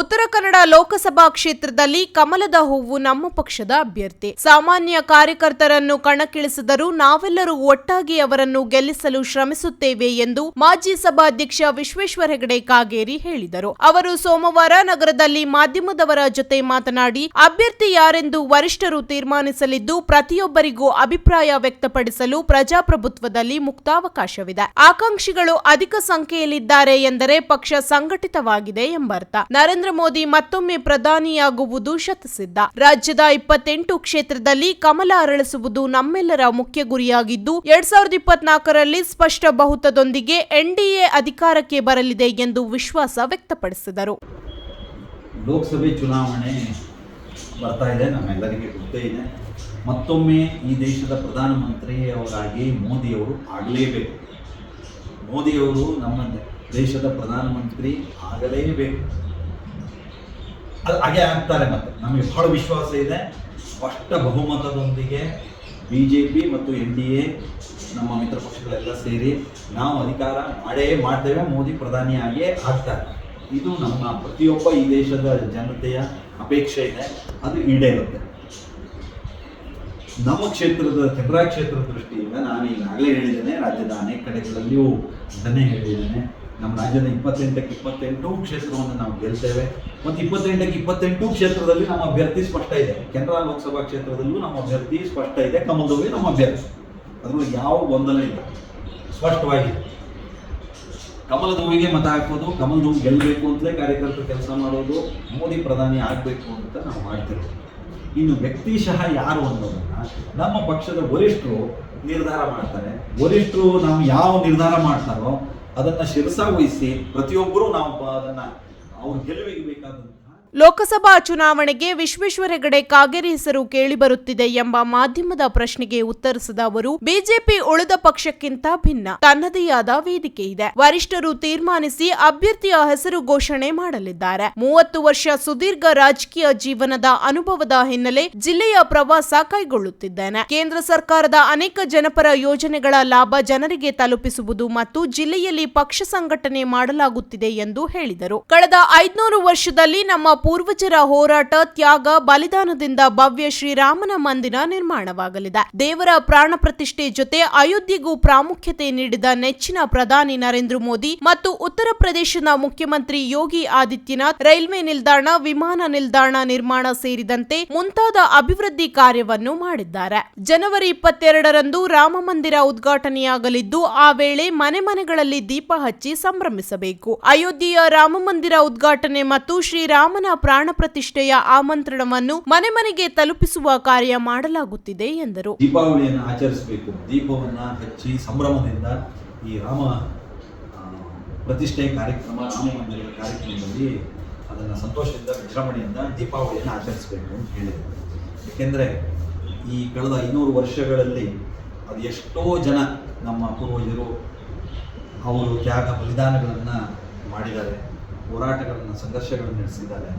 ಉತ್ತರ ಕನ್ನಡ ಲೋಕಸಭಾ ಕ್ಷೇತ್ರದಲ್ಲಿ ಕಮಲದ ಹೂವು ನಮ್ಮ ಪಕ್ಷದ ಅಭ್ಯರ್ಥಿ. ಸಾಮಾನ್ಯ ಕಾರ್ಯಕರ್ತರನ್ನು ಕಣಕ್ಕಿಳಿಸಿದರೂ ನಾವೆಲ್ಲರೂ ಒಟ್ಟಾಗಿ ಅವರನ್ನು ಗೆಲ್ಲಿಸಲು ಶ್ರಮಿಸುತ್ತೇವೆ ಎಂದು ಮಾಜಿ ಸಭಾಧ್ಯಕ್ಷ ವಿಶ್ವೇಶ್ವರ ಹೆಗಡೆ ಕಾಗೇರಿ ಹೇಳಿದರು. ಅವರು ಸೋಮವಾರ ನಗರದಲ್ಲಿ ಮಾಧ್ಯಮದವರ ಜೊತೆ ಮಾತನಾಡಿ, ಅಭ್ಯರ್ಥಿ ಯಾರೆಂದು ವರಿಷ್ಠರು ತೀರ್ಮಾನಿಸಲಿದ್ದು ಪ್ರತಿಯೊಬ್ಬರಿಗೂ ಅಭಿಪ್ರಾಯ ವ್ಯಕ್ತಪಡಿಸಲು ಪ್ರಜಾಪ್ರಭುತ್ವದಲ್ಲಿ ಮುಕ್ತಾವಕಾಶವಿದೆ. ಆಕಾಂಕ್ಷಿಗಳು ಅಧಿಕ ಸಂಖ್ಯೆಯಲ್ಲಿದ್ದಾರೆ ಎಂದರೆ ಪಕ್ಷ ಸಂಘಟಿತವಾಗಿದೆ ಎಂಬರ್ಥ. ನರೇಂದ್ರ ಮೋದಿ ಮತ್ತೊಮ್ಮೆ ಪ್ರಧಾನಿಯಾಗುವುದು ಶತಸಿದ್ಧ. ರಾಜ್ಯದ ಇಪ್ಪತ್ತೆಂಟು ಕ್ಷೇತ್ರದಲ್ಲಿ ಕಮಲ ಅರಳಿಸುವುದು ನಮ್ಮೆಲ್ಲರ ಮುಖ್ಯ ಗುರಿಯಾಗಿದ್ದು, ಎರಡ್ ಸಾವಿರದ ಇಪ್ಪತ್ನಾಲ್ಕರಲ್ಲಿ ಸ್ಪಷ್ಟ ಬಹುತದೊಂದಿಗೆ ಎನ್ಡಿಎ ಅಧಿಕಾರಕ್ಕೆ ಬರಲಿದೆ ಎಂದು ವಿಶ್ವಾಸ ವ್ಯಕ್ತಪಡಿಸಿದರು. ಲೋಕಸಭೆ ಚುನಾವಣೆ ಬರ್ತಾ ಇದೆ, ನಮ್ಮೆಲ್ಲರಿಗೆ ಗೊತ್ತೇ ಇದೆ. ಮತ್ತೊಮ್ಮೆ ಈ ದೇಶದ ಪ್ರಧಾನಮಂತ್ರಿಯವರಾಗಿ ಮೋದಿಯವರು ಆಗಲೇಬೇಕು. ಮೋದಿಯವರು ನಮ್ಮ ದೇಶದ ಪ್ರಧಾನಮಂತ್ರಿ ಆಗಲೇಬೇಕು. ಅದು ಹಾಗೆ ಆಗ್ತಾರೆ ಮತ್ತೆ. ನಮಗೆ ಬಹಳ ವಿಶ್ವಾಸ ಇದೆ. ಸ್ಪಷ್ಟ ಬಹುಮತದೊಂದಿಗೆ ಬಿ ಜೆ ಪಿ ಮತ್ತು ಎನ್ ಡಿ ಎ ನಮ್ಮ ಮಿತ್ರ ಪಕ್ಷಗಳೆಲ್ಲ ಸೇರಿ ನಾವು ಅಧಿಕಾರ ಮಾಡೇ ಮಾಡ್ತೇವೆ. ಮೋದಿ ಪ್ರಧಾನಿಯಾಗಿಯೇ ಆಗ್ತಾರೆ. ಇದು ನಮ್ಮ ಪ್ರತಿಯೊಬ್ಬ ಈ ದೇಶದ ಜನತೆಯ ಅಪೇಕ್ಷೆ ಇದೆ. ಅದು ಈಡೇರುತ್ತೆ. ನಮ್ಮ ಕ್ಷೇತ್ರದ, ಕೆನರಾ ಕ್ಷೇತ್ರದ ದೃಷ್ಟಿಯಿಂದ ನಾನು ಈಗಾಗಲೇ ಹೇಳಿದ್ದೇನೆ ರಾಜ್ಯದ ಅನೇಕ ಕಡೆಗಳಲ್ಲಿಯೂ ಅದನ್ನೇ ಹೇಳಿದ್ದೇನೆ. ನಮ್ಮ ರಾಜ್ಯದ ಇಪ್ಪತ್ತೆಂಟಕ್ಕೆ ಇಪ್ಪತ್ತೆಂಟು ಕ್ಷೇತ್ರವನ್ನು ನಾವು ಗೆಲ್ತೇವೆ. ಮತ್ತು ಇಪ್ಪತ್ತೆಂಟಕ್ಕೆ ಇಪ್ಪತ್ತೆಂಟು ಕ್ಷೇತ್ರದಲ್ಲಿ ನಮ್ಮ ಅಭ್ಯರ್ಥಿ ಸ್ಪಷ್ಟ ಇದೆ. ಕೆನರಾ ಲೋಕಸಭಾ ಕ್ಷೇತ್ರದಲ್ಲೂ ನಮ್ಮ ಅಭ್ಯರ್ಥಿ ಸ್ಪಷ್ಟ ಇದೆ. ಕಮಲದವೇ ನಮ್ಮ ಅಭ್ಯರ್ಥಿ. ಅದರಲ್ಲಿ ಯಾವ ಗೊಂದಲ ಇಲ್ಲ. ಸ್ಪಷ್ಟವಾಗಿದೆ. ಕಮಲದ ಮತ ಹಾಕೋದು ಕಮಲದ ಗೆಲ್ಲಬೇಕು ಅಂತಲೇ ಕಾರ್ಯಕರ್ತರು ಕೆಲಸ ಮಾಡೋದು, ಮೋದಿ ಪ್ರಧಾನಿ ಆಗಬೇಕು ಅಂತ ನಾವು ಮಾಡ್ತಿರೋದು. ಇನ್ನು ವ್ಯಕ್ತಿಶಃ ಯಾರು ಅನ್ನೋದನ್ನು ನಮ್ಮ ಪಕ್ಷದ ವರಿಷ್ಠರು ನಿರ್ಧಾರ ಮಾಡ್ತಾರೆ. ವರಿಷ್ಠರು ನಾವು ಯಾವ ನಿರ್ಧಾರ ಮಾಡ್ತಾರೋ ಅದನ್ನ ಶಿರಸಾವಹಿಸಿ ಪ್ರತಿಯೊಬ್ಬರೂ ನಾವು ಅದನ್ನ ಅವ್ರ ಗೆಲುವಿಗೆ ಬೇಕಾದಂತಹ ಲೋಕಸಭಾ ಚುನಾವಣೆಗೆ ವಿಶ್ವೇಶ್ವರ ಹೆಗಡೆ ಕಾಗೇರಿ ಹೆಸರು ಕೇಳಿಬರುತ್ತಿದೆ ಎಂಬ ಮಾಧ್ಯಮದ ಪ್ರಶ್ನೆಗೆ ಉತ್ತರಿಸಿದ ಅವರು, ಬಿಜೆಪಿ ಉಳಿದ ಪಕ್ಷಕ್ಕಿಂತ ಭಿನ್ನ, ತನ್ನದೇ ಆದ ವೇದಿಕೆ ಇದೆ. ವರಿಷ್ಠರು ತೀರ್ಮಾನಿಸಿ ಅಭ್ಯರ್ಥಿಯ ಹೆಸರು ಘೋಷಣೆ ಮಾಡಲಿದ್ದಾರೆ. ಮೂವತ್ತು ವರ್ಷ ಸುದೀರ್ಘ ರಾಜಕೀಯ ಜೀವನದ ಅನುಭವದ ಹಿನ್ನೆಲೆ ಜಿಲ್ಲೆಯ ಪ್ರವಾಸ ಕೈಗೊಳ್ಳುತ್ತಿದ್ದೇನೆ. ಕೇಂದ್ರ ಸರ್ಕಾರದ ಅನೇಕ ಜನಪರ ಯೋಜನೆಗಳ ಲಾಭ ಜನರಿಗೆ ತಲುಪಿಸುವುದು ಮತ್ತು ಜಿಲ್ಲೆಯಲ್ಲಿ ಪಕ್ಷ ಸಂಘಟನೆ ಮಾಡಲಾಗುತ್ತಿದೆ ಎಂದು ಹೇಳಿದರು. ಕಳೆದ ಐದ್ನೂರು ವರ್ಷದಲ್ಲಿ ನಮ್ಮ ಪೂರ್ವಜರ ಹೋರಾಟ, ತ್ಯಾಗ, ಬಲಿದಾನದಿಂದ ಭವ್ಯ ಶ್ರೀರಾಮನ ಮಂದಿರ ನಿರ್ಮಾಣವಾಗಲಿದೆ. ದೇವರ ಪ್ರಾಣ ಪ್ರತಿಷ್ಠೆ ಜೊತೆ ಅಯೋಧ್ಯೆಗೂ ಪ್ರಾಮುಖ್ಯತೆ ನೀಡಿದ ನೆಚ್ಚಿನ ಪ್ರಧಾನಿ ನರೇಂದ್ರ ಮೋದಿ ಮತ್ತು ಉತ್ತರ ಪ್ರದೇಶದ ಮುಖ್ಯಮಂತ್ರಿ ಯೋಗಿ ಆದಿತ್ಯನಾಥ್ ರೈಲ್ವೆ ನಿಲ್ದಾಣ, ವಿಮಾನ ನಿಲ್ದಾಣ ನಿರ್ಮಾಣ ಸೇರಿದಂತೆ ಮುಂತಾದ ಅಭಿವೃದ್ಧಿ ಕಾರ್ಯವನ್ನು ಮಾಡಿದ್ದಾರೆ. ಜನವರಿ ಇಪ್ಪತ್ತೆರಡರಂದು ರಾಮ ಮಂದಿರ ಉದ್ಘಾಟನೆಯಾಗಲಿದ್ದು, ಆ ವೇಳೆ ಮನೆ ಮನೆಗಳಲ್ಲಿ ದೀಪ ಹಚ್ಚಿ ಸಂಭ್ರಮಿಸಬೇಕು. ಅಯೋಧ್ಯೆಯ ರಾಮ ಮಂದಿರ ಉದ್ಘಾಟನೆ ಮತ್ತು ಶ್ರೀರಾಮನ ಪ್ರಾಣ ಪ್ರತಿಷ್ಠೆಯ ಆಮಂತ್ರಣವನ್ನು ಮನೆ ಮನೆಗೆ ತಲುಪಿಸುವ ಕಾರ್ಯ ಮಾಡಲಾಗುತ್ತಿದೆ ಎಂದರು. ದೀಪಾವಳಿಯನ್ನು ಆಚರಿಸಬೇಕು. ದೀಪವನ್ನು ಹಚ್ಚಿ ಸಂಭ್ರಮದಿಂದ ಈ ರಾಮ ಪ್ರತಿಷ್ಠೆ ಕಾರ್ಯಕ್ರಮ ರಾಮ ಕಾರ್ಯಕ್ರಮದಲ್ಲಿ ಅದನ್ನು ಸಂತೋಷದಿಂದ, ವಿಜೃಂಭಣೆಯಿಂದ ದೀಪಾವಳಿಯನ್ನು ಆಚರಿಸಬೇಕು ಅಂತ ಹೇಳಿದರು. ಏಕೆಂದರೆ ಈ ಕಳೆದ ಐನೂರು ವರ್ಷಗಳಲ್ಲಿ ಅದು ಎಷ್ಟೋ ಜನ ನಮ್ಮ ಪೂರ್ವಜರು ಅವರು ತ್ಯಾಗ ಬಲಿದಾನಗಳನ್ನು ಮಾಡಿದ್ದಾರೆ. ಹೋರಾಟಗಳನ್ನು, ಸಂಘರ್ಷಗಳನ್ನು ನಡೆಸಿದ್ದಾರೆ.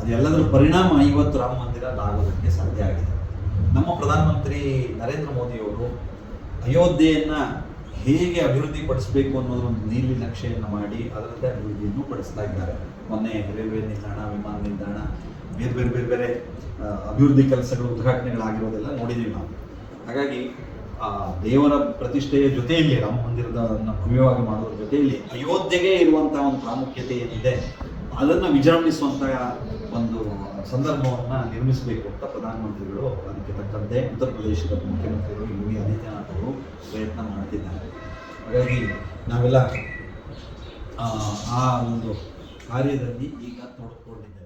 ಅದೆಲ್ಲದರ ಪರಿಣಾಮ ಇವತ್ತು ರಾಮ ಮಂದಿರ ಆಗೋದಕ್ಕೆ ಸಾಧ್ಯ ಆಗಿದೆ. ನಮ್ಮ ಪ್ರಧಾನಮಂತ್ರಿ ನರೇಂದ್ರ ಮೋದಿಯವರು ಅಯೋಧ್ಯೆಯನ್ನು ಹೇಗೆ ಅಭಿವೃದ್ಧಿ ಪಡಿಸಬೇಕು ಅನ್ನೋದ್ರ ಒಂದು ನೀಲಿ ನಕ್ಷೆಯನ್ನು ಮಾಡಿ ಅದರಿಂದ ಅಭಿವೃದ್ಧಿಯನ್ನು ಪಡಿಸ್ತಾ ಇದ್ದಾರೆ. ಮೊನ್ನೆ ರೈಲ್ವೆ ನಿಲ್ದಾಣ, ವಿಮಾನ ನಿಲ್ದಾಣ, ಬೇರೆ ಬೇರೆ ಬೇರೆ ಬೇರೆ ಅಭಿವೃದ್ಧಿ ಕೆಲಸಗಳು, ಉದ್ಘಾಟನೆಗಳಾಗಿರೋದೆಲ್ಲ ನೋಡಿದ್ದೀವಿ ನಾವು. ಹಾಗಾಗಿ ಆ ದೇವರ ಪ್ರತಿಷ್ಠೆಯ ಜೊತೆಯಲ್ಲಿ ರಾಮ ಮಂದಿರದ ಭವ್ಯವಾಗಿ ಮಾಡುವ ಜೊತೆಯಲ್ಲಿ ಅಯೋಧ್ಯೆಗೆ ಇರುವಂತಹ ಒಂದು ಪ್ರಾಮುಖ್ಯತೆ ಏನಿದೆ ಅದನ್ನು ವಿಜೃಂಭಿಸುವಂತಹ ಒಂದು ಸಂದರ್ಭವನ್ನು ನಿರ್ಮಿಸಬೇಕು ಅಂತ ಪ್ರಧಾನಮಂತ್ರಿಗಳು ಅದಕ್ಕೆ ತಕ್ಕಂತೆ ಉತ್ತರ ಪ್ರದೇಶದ ಮುಖ್ಯಮಂತ್ರಿಗಳು ಯೋಗಿ ಆದಿತ್ಯನಾಥ್ ಅವರು ಪ್ರಯತ್ನ ಮಾಡ್ತಿದ್ದಾರೆ. ಹಾಗಾಗಿ ನಾವೆಲ್ಲ ಆ, ಒಂದು ಕಾರ್ಯದಲ್ಲಿ ಈಗ ತೊಡಗಿಕೊಂಡಿದ್ದೇವೆ.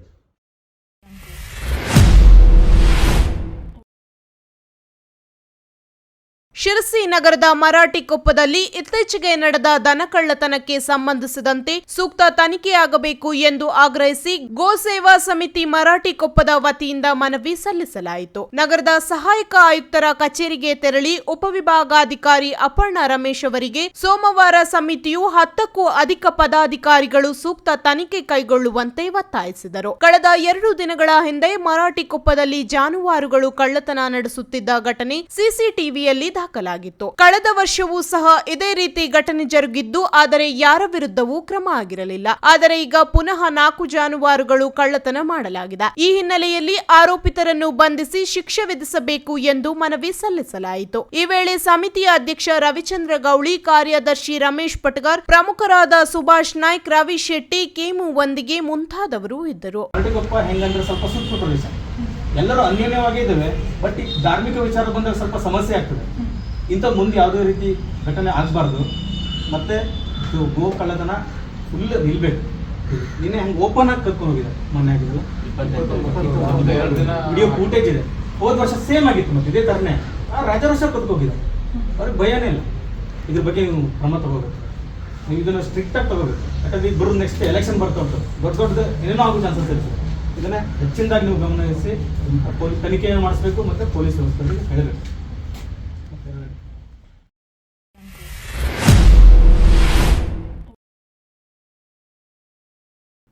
ಶಿರಸಿ ನಗರದ ಮರಾಠಿ ಕೊಪ್ಪದಲ್ಲಿ ಇತ್ತೀಚೆಗೆ ನಡೆದ ದನಕಳ್ಳತನಕ್ಕೆ ಸಂಬಂಧಿಸಿದಂತೆ ಸೂಕ್ತ ತನಿಖೆಯಾಗಬೇಕು ಎಂದು ಆಗ್ರಹಿಸಿ ಗೋ ಸೇವಾ ಸಮಿತಿ ಮರಾಠಿ ಕೊಪ್ಪದ ವತಿಯಿಂದ ಮನವಿ ಸಲ್ಲಿಸಲಾಯಿತು. ನಗರದ ಸಹಾಯಕ ಆಯುಕ್ತರ ಕಚೇರಿಗೆ ತೆರಳಿ ಉಪವಿಭಾಗಾಧಿಕಾರಿ ಅಪರ್ಣ ರಮೇಶ್ ಅವರಿಗೆ ಸೋಮವಾರ ಸಮಿತಿಯು ಹತ್ತಕ್ಕೂ ಅಧಿಕ ಪದಾಧಿಕಾರಿಗಳು ಸೂಕ್ತ ತನಿಖೆ ಕೈಗೊಳ್ಳುವಂತೆ ಒತ್ತಾಯಿಸಿದರು. ಕಳೆದ ಎರಡು ದಿನಗಳ ಹಿಂದೆ ಮರಾಠಿ ಕೊಪ್ಪದಲ್ಲಿ ಜಾನುವಾರುಗಳು ಕಳ್ಳತನ ನಡೆಸುತ್ತಿದ್ದ ಘಟನೆ ಸಿಸಿಟಿವಿಯಲ್ಲಿ ದಾಖಲಾಗಿದೆ ಹಾಕಲಾಗಿತ್ತು ಕಳೆದ ವರ್ಷವೂ ಸಹ ಇದೇ ರೀತಿ ಘಟನೆ ಜರುಗಿದ್ದು, ಆದರೆ ಯಾರ ವಿರುದ್ಧವೂ ಕ್ರಮ ಆಗಿರಲಿಲ್ಲ. ಆದರೆ ಈಗ ಪುನಃ ನಾಲ್ಕು ಜಾನುವಾರುಗಳು ಕಳ್ಳತನ ಮಾಡಲಾಗಿದೆ. ಈ ಹಿನ್ನೆಲೆಯಲ್ಲಿ ಆರೋಪಿತರನ್ನು ಬಂಧಿಸಿ ಶಿಕ್ಷೆ ವಿಧಿಸಬೇಕು ಎಂದು ಮನವಿ ಸಲ್ಲಿಸಲಾಯಿತು. ಈ ವೇಳೆ ಸಮಿತಿಯ ಅಧ್ಯಕ್ಷ ರವಿಚಂದ್ರ ಗೌಳಿ, ಕಾರ್ಯದರ್ಶಿ ರಮೇಶ್ ಪಟ್ಗಾರ್ ಪ್ರಮುಖರಾದ ಸುಭಾಷ್ ನಾಯ್ಕ್, ರವಿ ಶೆಟ್ಟಿ, ಕೇಮು ವಂದಿಗೆ ಮುಂತಾದವರು ಇದ್ದರು. ಎಲ್ಲರೂ ಅನ್ಯೋನ್ಯವಾಗಿ ಇದ್ದಾವೆ, ಬಟ್ ಧಾರ್ಮಿಕ ವಿಚಾರ ಬಂದಾಗ ಸ್ವಲ್ಪ ಸಮಸ್ಯೆ ಆಗ್ತದೆ. ಇಂಥ ಮುಂದೆ ಯಾವುದೇ ರೀತಿ ಘಟನೆ ಆಗಬಾರ್ದು. ಮತ್ತೆ ಇದು ಗೋ ಕಳ್ಳತನ ಫುಲ್ ನಿಲ್ಬೇಕು. ನಿನ್ನೆ ಹಂಗೆ ಓಪನ್ ಆಗಿ ಕರ್ಕೊಂಡು ಹೋಗಿದೆ ಮೊನ್ನೆ ಆಗಿದೆಲ್ಲ ವಿಡಿಯೋ ಫೂಟೇಜ್ ಇದೆ. ಹೋದ ವರ್ಷ ಸೇಮ್ ಆಗಿತ್ತು ಮತ್ತೆ ಇದೇ ಥರನೇ ಆ ರಾಜ ವರ್ಷ ಕರ್ಕೋಗಿದೆ ಅವ್ರಿಗೆ ಭಯನೇ ಇಲ್ಲ. ಇದ್ರ ಬಗ್ಗೆ ನೀವು ಕ್ರಮ ತಗೋಬೇಕು. ನೀವು ಇದನ್ನು ಸ್ಟ್ರಿಕ್ಟ್ ಆಗಿ ತಗೋಬೇಕು. ಯಾಕಂದ್ರೆ ಈಗ ಬರೋದು ನೆಕ್ಸ್ಟ್ ಎಲೆಕ್ಷನ್ ಬರ್ತಾ ಉಂಟು. ದೊಡ್ಡ ದೊಡ್ಡದು ಏನೇನೋ ಆಗೋ ಚಾನ್ಸಸ್ ಇರ್ತದೆ ಇದನ್ನ ಹೆಚ್ಚಿನದಾಗಿ ನೀವು ಗಮನಿಸಿ ಪೊಲೀಸ್ ತನಿಖೆಯನ್ನು ಮಾಡಿಸ್ಬೇಕು ಮತ್ತೆ ಪೊಲೀಸ್ ವ್ಯವಸ್ಥೆಯಲ್ಲಿ ಹೇಳಬೇಕು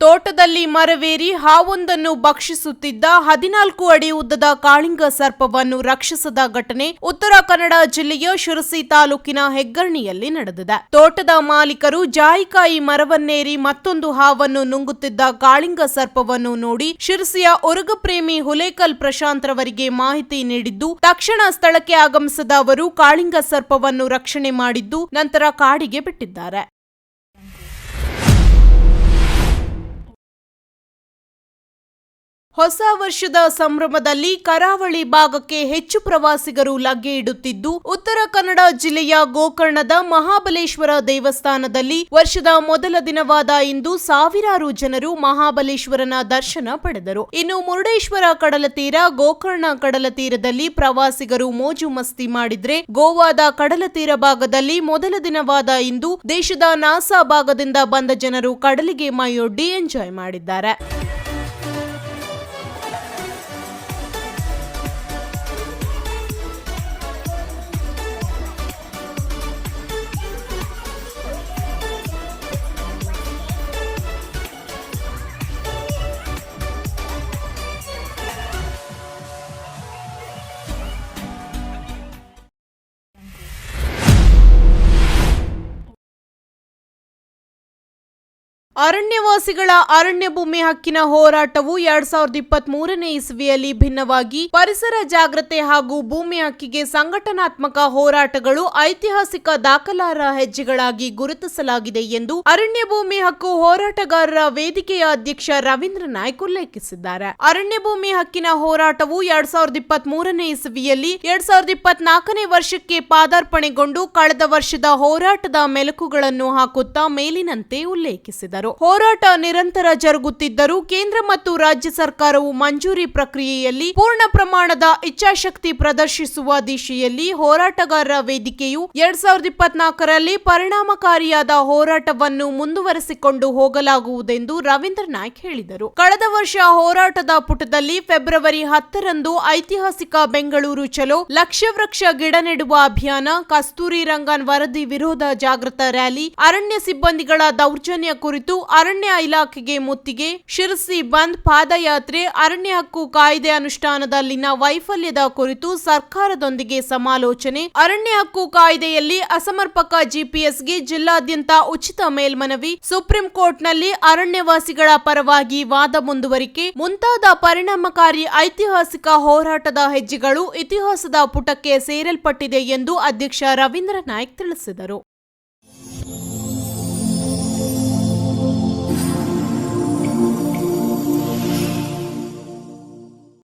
ತೋಟದಲ್ಲಿ ಮರವೇರಿ ಹಾವೊಂದನ್ನು ಭಕ್ಷಿಸುತ್ತಿದ್ದ ಹದಿನಾಲ್ಕು ಅಡಿ ಉದ್ದದ ಕಾಳಿಂಗ ಸರ್ಪವನ್ನು ರಕ್ಷಿಸದ ಘಟನೆ ಉತ್ತರ ಕನ್ನಡ ಜಿಲ್ಲೆಯ ಶಿರಸಿ ತಾಲೂಕಿನ ಹೆಗ್ಗರ್ಣಿಯಲ್ಲಿ ನಡೆದಿದೆ. ತೋಟದ ಮಾಲೀಕರು ಜಾಯಿಕಾಯಿ ಮರವನ್ನೇರಿ ಮತ್ತೊಂದು ಹಾವನ್ನು ನುಂಗುತ್ತಿದ್ದ ಕಾಳಿಂಗ ಸರ್ಪವನ್ನು ನೋಡಿ ಶಿರಸಿಯ ಉರುಗಪ್ರೇಮಿ ಹುಲೇಕಲ್ ಪ್ರಶಾಂತ್ ರವರಿಗೆ ಮಾಹಿತಿ ನೀಡಿದ್ದು, ತಕ್ಷಣ ಸ್ಥಳಕ್ಕೆ ಆಗಮಿಸಿದ ಅವರು ಕಾಳಿಂಗ ಸರ್ಪವನ್ನು ರಕ್ಷಣೆ ಮಾಡಿದ್ದು ನಂತರ ಕಾಡಿಗೆ ಬಿಟ್ಟಿದ್ದಾರೆ. ಹೊಸ ವರ್ಷದ ಸಂಭ್ರಮದಲ್ಲಿ ಕರಾವಳಿ ಭಾಗಕ್ಕೆ ಹೆಚ್ಚು ಪ್ರವಾಸಿಗರು ಲಗ್ಗೆ ಇಡುತ್ತಿದ್ದು, ಉತ್ತರ ಕನ್ನಡ ಜಿಲ್ಲೆಯ ಗೋಕರ್ಣದ ಮಹಾಬಲೇಶ್ವರ ದೇವಸ್ಥಾನದಲ್ಲಿ ವರ್ಷದ ಮೊದಲ ದಿನವಾದ ಇಂದು ಸಾವಿರಾರು ಜನರು ಮಹಾಬಲೇಶ್ವರನ ದರ್ಶನ ಪಡೆದರು. ಇನ್ನು ಮುರುಡೇಶ್ವರ ಕಡಲತೀರ, ಗೋಕರ್ಣ ಕಡಲ ತೀರದಲ್ಲಿ ಪ್ರವಾಸಿಗರು ಮೋಜು ಮಸ್ತಿ ಮಾಡಿದ್ರೆ, ಗೋವಾದ ಕಡಲತೀರ ಭಾಗದಲ್ಲಿ ಮೊದಲ ದಿನವಾದ ಇಂದು ದೇಶದ ನಾಸಾ ಭಾಗದಿಂದ ಬಂದ ಜನರು ಕಡಲಿಗೆ ಮೈಯೊಡ್ಡಿ ಎಂಜಾಯ್ ಮಾಡಿದ್ದಾರೆ. ಅರಣ್ಯವಾಸಿಗಳ ಅರಣ್ಯ ಭೂಮಿ ಹಕ್ಕಿನ ಹೋರಾಟವು ಎರಡ್ ಸಾವಿರದ ಇಪ್ಪತ್ತ್ ಮೂರನೇ ಇಸವಿಯಲ್ಲಿ ಭಿನ್ನವಾಗಿ ಪರಿಸರ ಜಾಗ್ರತೆ ಹಾಗೂ ಭೂಮಿ ಹಕ್ಕಿಗೆ ಸಂಘಟನಾತ್ಮಕ ಹೋರಾಟಗಳು ಐತಿಹಾಸಿಕ ದಾಖಲಾರ ಹೆಜ್ಜೆಗಳಾಗಿ ಗುರುತಿಸಲಾಗಿದೆ ಎಂದು ಅರಣ್ಯ ಭೂಮಿ ಹಕ್ಕು ಹೋರಾಟಗಾರರ ವೇದಿಕೆಯ ಅಧ್ಯಕ್ಷ ರವೀಂದ್ರ ನಾಯ್ಕ ಉಲ್ಲೇಖಿಸಿದ್ದಾರೆ. ಅರಣ್ಯ ಭೂಮಿ ಹಕ್ಕಿನ ಹೋರಾಟವು ಎರಡ್ ಸಾವಿರದ ಇಪ್ಪತ್ತ್ ಮೂರನೇ ಇಸವಿಯಲ್ಲಿ ಎರಡ್ ಸಾವಿರದ ಇಪ್ಪತ್ನಾಲ್ಕನೇ ವರ್ಷಕ್ಕೆ ಪಾದಾರ್ಪಣೆಗೊಂಡು ಕಳೆದ ವರ್ಷದ ಹೋರಾಟದ ಮೆಲುಕುಗಳನ್ನು ಹಾಕುತ್ತಾ ಮೇಲಿನಂತೆ ಉಲ್ಲೇಖಿಸಿದರು. ಹೋರಾಟ ನಿರಂತರ ಜರುಗುತ್ತಿದ್ದರೂ ಕೇಂದ್ರ ಮತ್ತು ರಾಜ್ಯ ಸರ್ಕಾರವು ಮಂಜೂರಿ ಪ್ರಕ್ರಿಯೆಯಲ್ಲಿ ಪೂರ್ಣ ಪ್ರಮಾಣದ ಇಚ್ಛಾಶಕ್ತಿ ಪ್ರದರ್ಶಿಸುವ ದಿಶೆಯಲ್ಲಿ ಹೋರಾಟಗಾರರ ವೇದಿಕೆಯು ಎರಡ್ ಸಾವಿರದ ಇಪ್ಪತ್ನಾಲ್ಕರಲ್ಲಿ ಪರಿಣಾಮಕಾರಿಯಾದ ಹೋರಾಟವನ್ನು ಮುಂದುವರೆಸಿಕೊಂಡು ಹೋಗಲಾಗುವುದೆಂದು ರವೀಂದ್ರ ನಾಯ್ಕ್ ಹೇಳಿದರು. ಕಳೆದ ವರ್ಷ ಹೋರಾಟದ ಪುಟದಲ್ಲಿ ಫೆಬ್ರವರಿ ಹತ್ತರಂದು ಐತಿಹಾಸಿಕ ಬೆಂಗಳೂರು ಚಲೋ ಲಕ್ಷ ವೃಕ್ಷ ಗಿಡ ನೆಡುವ ಅಭಿಯಾನ ಕಸ್ತೂರಿ ರಂಗನ್ ವರದಿ ವಿರೋಧ ಜಾಗೃತ ರ್ಯಾಲಿ, ಅರಣ್ಯ ಸಿಬ್ಬಂದಿಗಳ ದೌರ್ಜನ್ಯ ಕುರಿತು ಅರಣ್ಯ ಇಲಾಖೆಗೆ ಮುತ್ತಿಗೆ ಶಿರಸಿ ಬಂದ್ ಪಾದಯಾತ್ರೆ ಅರಣ್ಯ ಹಕ್ಕು ಕಾಯ್ದೆ ಅನುಷ್ಠಾನದಲ್ಲಿನ ವೈಫಲ್ಯದ ಕುರಿತು ಸರ್ಕಾರದೊಂದಿಗೆ ಸಮಾಲೋಚನೆ. ಅರಣ್ಯ ಹಕ್ಕು ಕಾಯ್ದೆಯಲ್ಲಿ ಅಸಮರ್ಪಕ ಜಿಪಿಎಸ್ಗೆ ಜಿಲ್ಲಾದ್ಯಂತ ಉಚಿತ ಮೇಲ್ಮನವಿ. ಸುಪ್ರೀಂ ಕೋರ್ಟ್ನಲ್ಲಿ ಅರಣ್ಯವಾಸಿಗಳ ಪರವಾಗಿ ವಾದ ಮುಂದುವರಿಕೆ. ಮುಂತಾದ ಪರಿಣಾಮಕಾರಿ ಐತಿಹಾಸಿಕ ಹೋರಾಟದ ಹೆಜ್ಜೆಗಳು ಇತಿಹಾಸದ ಪುಟಕ್ಕೆ ಸೇರಲ್ಪಟ್ಟಿದೆ ಎಂದು ಅಧ್ಯಕ್ಷ ರವೀಂದ್ರ ನಾಯ್ಕ್ ತಿಳಿಸಿದರು.